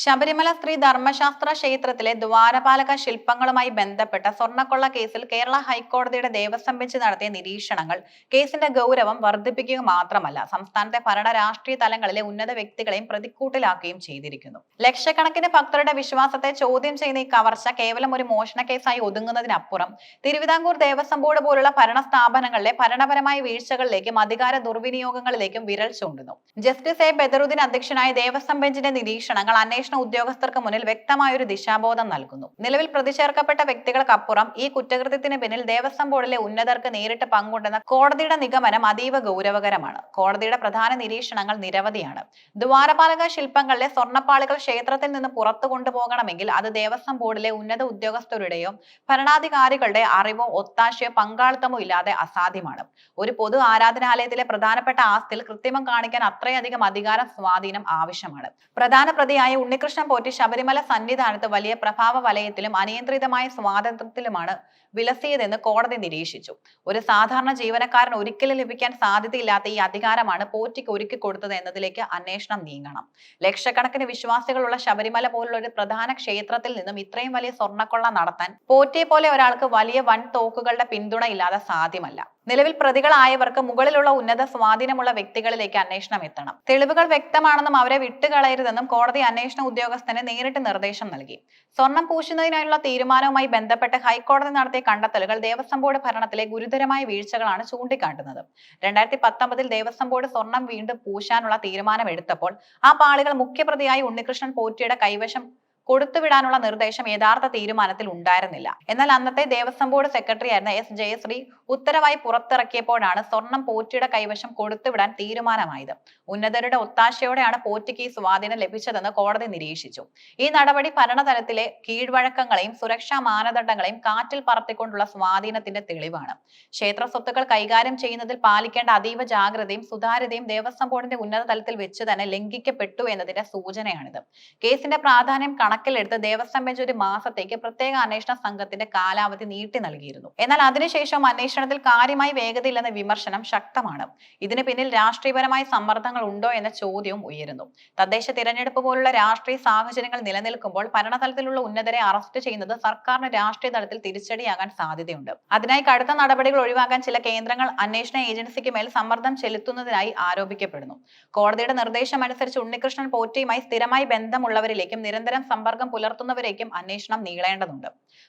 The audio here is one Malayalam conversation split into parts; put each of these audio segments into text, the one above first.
ശബരിമല സ്ത്രീ ധർമ്മശാസ്ത്ര ക്ഷേത്രത്തിലെ ദ്വാരപാലക ശില്പങ്ങളുമായി ബന്ധപ്പെട്ട സ്വർണക്കൊള്ള കേസിൽ കേരള ഹൈക്കോടതിയുടെ ദേവസ്വം ബെഞ്ച് നടത്തിയ നിരീക്ഷണങ്ങൾ കേസിന്റെ ഗൗരവം വർദ്ധിപ്പിക്കുക മാത്രമല്ല സംസ്ഥാനത്തെ ഭരണ രാഷ്ട്രീയ തലങ്ങളിലെ ഉന്നത വ്യക്തികളെയും പ്രതിക്കൂട്ടിലാക്കുകയും ചെയ്തിരിക്കുന്നു. ലക്ഷക്കണക്കിന് ഭക്തരുടെ വിശ്വാസത്തെ ചോദ്യം ചെയ്യുന്ന ഈ കവർച്ച കേവലം ഒരു മോഷണ കേസായി ഒതുങ്ങുന്നതിനപ്പുറം തിരുവിതാംകൂർ ദേവസ്വം ബോർഡ് പോലുള്ള ഭരണ സ്ഥാപനങ്ങളിലെ ഭരണപരമായ വീഴ്ചകളിലേക്കും അധികാര ദുർവിനിയോഗങ്ങളിലേക്കും വിരൽ ചൂണ്ടുന്നു. Justice A. ബദറുദ്ദീൻ അധ്യക്ഷനായ ദേവസ്വം ബെഞ്ചിന്റെ നിരീക്ഷണങ്ങൾ അന്വേഷണ ഉദ്യോഗസ്ഥർക്ക് മുന്നിൽ വ്യക്തമായ ഒരു ദിശാബോധം നൽകുന്നു. നിലവിൽ പ്രതിചേർക്കപ്പെട്ട വ്യക്തികൾക്കപ്പുറം ഈ കുറ്റകൃത്യത്തിന് പിന്നിൽ ദേവസ്വം ബോർഡിലെ ഉന്നതർക്ക് നേരിട്ട് പങ്കുണ്ടെന്ന കോടതിയുടെ നിഗമനം അതീവ ഗൗരവകരമാണ്. കോടതിയുടെ പ്രധാന നിരീക്ഷണങ്ങൾ നിരവധിയാണ്. ദ്വാരപാലക ശില്പങ്ങളിലെ സ്വർണപ്പാളികൾ ക്ഷേത്രത്തിൽ നിന്ന് പുറത്തു കൊണ്ടുപോകണമെങ്കിൽ അത് ദേവസ്വം ബോർഡിലെ ഉന്നത ഉദ്യോഗസ്ഥരുടെയോ ഭരണാധികാരികളുടെ അറിവോ ഒത്താശയോ പങ്കാളിത്തമോ ഇല്ലാതെ അസാധ്യമാണ്. ഒരു പൊതു ആരാധനാലയത്തിലെ പ്രധാനപ്പെട്ട ആസ്തിയിൽ കൃത്രിമം കാണിക്കാൻ അത്രയധികം അധികാര സ്വാധീനം ആവശ്യമാണ്. പ്രധാന പ്രതിയായ ഉണ്ണികൃഷ്ണൻ പോറ്റി ശബരിമല സന്നിധാനത്ത് വലിയ പ്രഭാവ വലയത്തിലും അനിയന്ത്രിതമായ സ്വാതന്ത്ര്യത്തിലുമാണ് വിലസിയതെന്ന് കോടതി നിരീക്ഷിച്ചു. ഒരു സാധാരണ ജീവനക്കാരൻ ഒരിക്കലും ലഭിക്കാൻ സാധ്യതയില്ലാത്ത ഈ അധികാരമാണ് പോറ്റിക്ക് ഒരുക്കി കൊടുത്തത് എന്നതിലേക്ക് അന്വേഷണം നീങ്ങണം. ലക്ഷക്കണക്കിന് വിശ്വാസികളുള്ള ശബരിമല പോലുള്ള ഒരു പ്രധാന ക്ഷേത്രത്തിൽ നിന്നും ഇത്രയും വലിയ സ്വർണക്കൊള്ള നടത്താൻ പോറ്റിയെ പോലെ ഒരാൾക്ക് വലിയ വൻ തോക്കുകളുടെ പിന്തുണ ഇല്ലാതെ സാധ്യമല്ല. നിലവിൽ പ്രതികളായവർക്ക് മുകളിലുള്ള ഉന്നത സ്വാധീനമുള്ള വ്യക്തികളിലേക്ക് അന്വേഷണം എത്തണം. തെളിവുകൾ വ്യക്തമാണെന്നും അവരെ വിട്ടുകളയരുതെന്നും കോടതി അന്വേഷണ ഉദ്യോഗസ്ഥന് നേരിട്ട് നിർദ്ദേശം നൽകി. സ്വർണം പൂശുന്നതിനായുള്ള തീരുമാനവുമായി ബന്ധപ്പെട്ട് ഹൈക്കോടതി നടത്തിയ കണ്ടെത്തലുകൾ ദേവസ്വം ബോർഡ് ഭരണത്തിലെ ഗുരുതരമായ വീഴ്ചകളാണ് ചൂണ്ടിക്കാട്ടുന്നത്. രണ്ടായിരത്തി പത്തൊമ്പതിൽ ദേവസ്വം ബോർഡ് സ്വർണം വീണ്ടും പൂശാനുള്ള തീരുമാനമെടുത്തപ്പോൾ ആ പാളികൾ മുഖ്യപ്രതിയായി ഉണ്ണികൃഷ്ണൻ പോറ്റിയുടെ കൈവശം കൊടുത്തുവിടാനുള്ള നിർദ്ദേശം യഥാർത്ഥ തീരുമാനത്തിൽ ഉണ്ടായിരുന്നില്ല. എന്നാൽ അന്നത്തെ ദേവസ്വം ബോർഡ് സെക്രട്ടറി ആയിരുന്ന എസ് ജയശ്രീ ഉത്തരവായി പുറത്തിറക്കിയപ്പോഴാണ് സ്വർണം പോറ്റിയുടെ കൈവശം കൊടുത്തുവിടാൻ തീരുമാനമായത്. ഉന്നതരുടെ ഒത്താശയോടെയാണ് പോറ്റിക്ക് ഈ സ്വാധീനം ലഭിച്ചതെന്ന് കോടതി നിരീക്ഷിച്ചു. ഈ നടപടി ഭരണതലത്തിലെ കീഴ്വഴക്കങ്ങളെയും സുരക്ഷാ മാനദണ്ഡങ്ങളെയും കാറ്റിൽ പറത്തിക്കൊണ്ടുള്ള സ്വാധീനത്തിന്റെ തെളിവാണ്. ക്ഷേത്ര സ്വത്തുക്കൾ കൈകാര്യം ചെയ്യുന്നതിൽ പാലിക്കേണ്ട അതീവ ജാഗ്രതയും സുതാര്യതയും ദേവസ്വം ബോർഡിന്റെ ഉന്നത തലത്തിൽ വെച്ച് തന്നെ ലംഘിക്കപ്പെട്ടു എന്നതിന്റെ സൂചനയാണിത്. കേസിന്റെ പ്രാധാന്യം കണക്കിലെടുത്ത് ദേവസ്വം ബെഞ്ച് ഒരു മാസത്തേക്ക് പ്രത്യേക അന്വേഷണ സംഘത്തിന്റെ കാലാവധി നീട്ടി നൽകിയിരുന്നു. എന്നാൽ അതിനുശേഷം അന്വേഷണത്തിൽ കാര്യമായി വേഗതയില്ലെന്ന വിമർശനം ശക്തമാണ്. ഇതിന് പിന്നിൽ രാഷ്ട്രീയപരമായ സമ്മർദ്ദങ്ങൾ ഉണ്ടോ എന്ന ചോദ്യവും ഉയരുന്നു. തദ്ദേശ തിരഞ്ഞെടുപ്പ് പോലുള്ള രാഷ്ട്രീയ സാഹചര്യങ്ങൾ നിലനിൽക്കുമ്പോൾ ഭരണതലത്തിലുള്ള ഉന്നതരെ അറസ്റ്റ് ചെയ്യുന്നത് സർക്കാരിന് രാഷ്ട്രീയ തലത്തിൽ തിരിച്ചടിയാകാൻ സാധ്യതയുണ്ട്. അതിനായി കടുത്ത നടപടികൾ ഒഴിവാക്കാൻ ചില കേന്ദ്രങ്ങൾ അന്വേഷണ ഏജൻസിക്ക് മേൽ സമ്മർദ്ദം ചെലുത്തുന്നതിനായി ആരോപിക്കപ്പെടുന്നു. കോടതിയുടെ നിർദ്ദേശം അനുസരിച്ച് ഉണ്ണികൃഷ്ണൻ പോറ്റിയുമായി സ്ഥിരമായി ബന്ധമുള്ളവരിലേക്കും നിരന്തരം സമ്പർക്കം പുലർത്തുന്നവരേക്കും അന്വേഷണം നീളേണ്ടതുണ്ട്.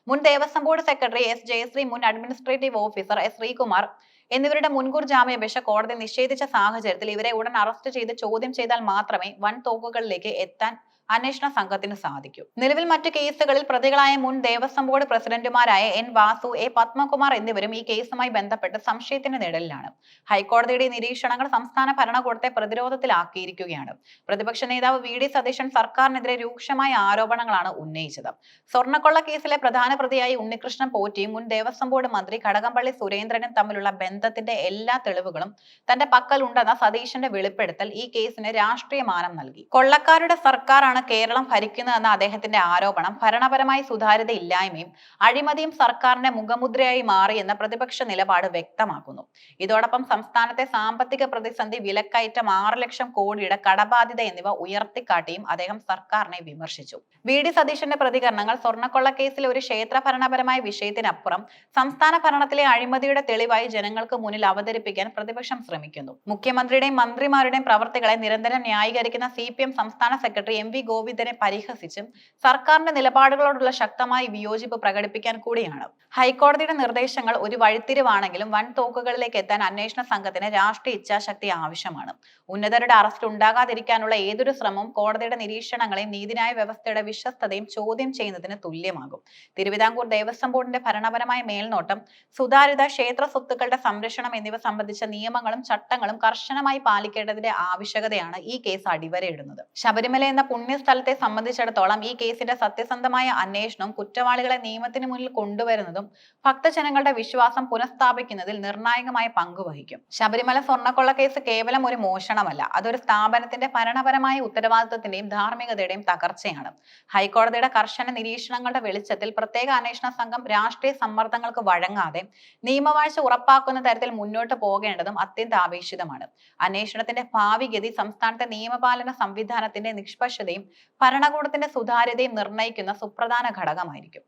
മുൻ Devaswom board secretary S Jayashree മുൻ അഡ്മിനിസ്ട്രേറ്റീവ് ഓഫീസർ എസ് ശ്രീകുമാർ എന്നിവരുടെ മുൻകൂർ ജാമ്യാപേക്ഷ കോടതി നിഷേധിച്ച സാഹചര്യത്തിൽ ഇവരെ ഉടൻ അറസ്റ്റ് ചെയ്ത് ചോദ്യം ചെയ്താൽ മാത്രമേ വൻ തോക്കുകളിലേക്ക് എത്താൻ അന്വേഷണ സംഘത്തിന് സാധിക്കും. നിലവിൽ മറ്റു കേസുകളിൽ പ്രതികളായ മുൻ ദേവസ്വം ബോർഡ് പ്രസിഡന്റുമാരായ എൻ വാസു എ പത്മകുമാർ എന്നിവരും ഈ കേസുമായി ബന്ധപ്പെട്ട് സംശയത്തിന്റെ നിഴലിലാണ്. ഹൈക്കോടതിയുടെ നിരീക്ഷണങ്ങൾ സംസ്ഥാന ഭരണകൂടത്തെ പ്രതിരോധത്തിലാക്കിയിരിക്കുകയാണ്. പ്രതിപക്ഷ നേതാവ് വി ഡി സതീശൻ സർക്കാരിനെതിരെ രൂക്ഷമായ ആരോപണങ്ങളാണ് ഉന്നയിച്ചത്. സ്വർണക്കൊള്ള കേസിലെ പ്രധാന പ്രതിയായി ഉണ്ണികൃഷ്ണൻ പോറ്റിയും മുൻ ദേവസ്വം ബോർഡ് മന്ത്രി കടകംപള്ളി സുരേന്ദ്രനും തമ്മിലുള്ള ബന്ധത്തിന്റെ എല്ലാ തെളിവുകളും തന്റെ പക്കലുണ്ടെന്ന സതീശന്റെ വെളിപ്പെടുത്തൽ ഈ കേസിന് രാഷ്ട്രീയ മാനം നൽകി. കൊള്ളക്കാരുടെ സർക്കാരാണ് കേരളം ഭരിക്കുന്നതെന്ന അദ്ദേഹത്തിന്റെ ആരോപണം ഭരണപരമായി സുതാര്യത ഇല്ലായ്മയും അഴിമതിയും സർക്കാരിന്റെ മുഖമുദ്രയായി മാറിയെന്ന പ്രതിപക്ഷ നിലപാട് വ്യക്തമാക്കുന്നു. ഇതോടൊപ്പം സംസ്ഥാനത്തെ സാമ്പത്തിക പ്രതിസന്ധി വിലക്കയറ്റം ആറ് ലക്ഷം കോടിയുടെ കടബാധ്യത എന്നിവ ഉയർത്തിക്കാട്ടിയും അദ്ദേഹം സർക്കാരിനെ വിമർശിച്ചു. വി. ഡി. സതീശന്റെ പ്രതികരണങ്ങൾ സ്വർണക്കൊള്ള കേസിലെ ഒരു ക്ഷേത്ര ഭരണപരമായ വിഷയത്തിനപ്പുറം സംസ്ഥാന ഭരണത്തിലെ അഴിമതിയുടെ തെളിവായി ജനങ്ങൾക്ക് മുന്നിൽ അവതരിപ്പിക്കാൻ പ്രതിപക്ഷം ശ്രമിക്കുന്നു. മുഖ്യമന്ത്രിയുടെയും മന്ത്രിമാരുടെയും പ്രവർത്തികളെ നിരന്തരം ന്യായീകരിക്കുന്ന സി സംസ്ഥാന സെക്രട്ടറി എം വി ഗോവിന്ദനെ പരിഹസിച്ചും സർക്കാരിന്റെ നിലപാടുകളോടുള്ള ശക്തമായ വിയോജിപ്പ് പ്രകടിപ്പിക്കാൻ കൂടിയാണ്. ഹൈക്കോടതിയുടെ നിർദ്ദേശങ്ങൾ ഒരു വഴിത്തിരിവാണെങ്കിലും വൻ തോക്കുകളിലേക്ക് എത്താൻ അന്വേഷണ സംഘത്തിന് രാഷ്ട്രീയ ഇച്ഛാശക്തി ആവശ്യമാണ്. ഉന്നതരുടെ അറസ്റ്റ് ഉണ്ടാകാതിരിക്കാനുള്ള ഏതൊരു ശ്രമവും കോടതിയുടെ നിരീക്ഷണങ്ങളെയും നീതിന്യായ വ്യവസ്ഥയുടെ വിശ്വസ്തതയും ചോദ്യം ചെയ്യുന്നതിന് തുല്യമാകും. തിരുവിതാംകൂർ ദേവസ്വം ബോർഡിന്റെ ഭരണപരമായ മേൽനോട്ടം സുതാര്യത ക്ഷേത്ര സ്വത്തുക്കളുടെ സംരക്ഷണം എന്നിവ സംബന്ധിച്ച നിയമങ്ങളും ചട്ടങ്ങളും കർശനമായി പാലിക്കേണ്ടതിന്റെ ആവശ്യകതയാണ് ഈ കേസ് അടിവരയിടുന്നത്. ശബരിമല എന്ന പുണ്യസ്ഥലത്തെ സംബന്ധിച്ചിടത്തോളം ഈ കേസിന്റെ സത്യസന്ധമായ അന്വേഷണവും കുറ്റവാളികളെ നിയമത്തിന് മുന്നിൽ കൊണ്ടുവരുന്നതും ഭക്തജനങ്ങളുടെ വിശ്വാസം പുനഃസ്ഥാപിക്കുന്നതിൽ നിർണായകമായ പങ്ക് വഹിക്കും. ശബരിമല സ്വർണക്കൊള്ള കേസ് കേവലം ഒരു മോഷണമല്ല അതൊരു സ്ഥാപനത്തിന്റെ ഭരണപരമായ ഉത്തരവാദിത്വത്തിന്റെയും ധാർമ്മികതയുടെയും തകർച്ചയാണ്. ഹൈക്കോടതിയുടെ കർശന നിരീക്ഷണങ്ങളുടെ വെളിച്ചത്തിൽ പ്രത്യേക അന്വേഷണ സംഘം രാഷ്ട്രീയ സമ്മർദ്ദങ്ങൾക്ക് വഴങ്ങാതെ നിയമവാഴ്ച ഉറപ്പാക്കുന്ന തരത്തിൽ മുന്നോട്ട് പോകേണ്ടതും അത്യന്താപേക്ഷിതമാണ്. അന്വേഷണത്തിന്റെ ഭാവിഗതി സംസ്ഥാനത്തെ നിയമപാലന സംവിധാനത്തിന്റെ നിഷ്പക്ഷതയും ഭരണകൂടത്തിന്റെ സുതാര്യതയും നിർണയിക്കുന്ന സുപ്രധാന ഘടകമായിരിക്കും.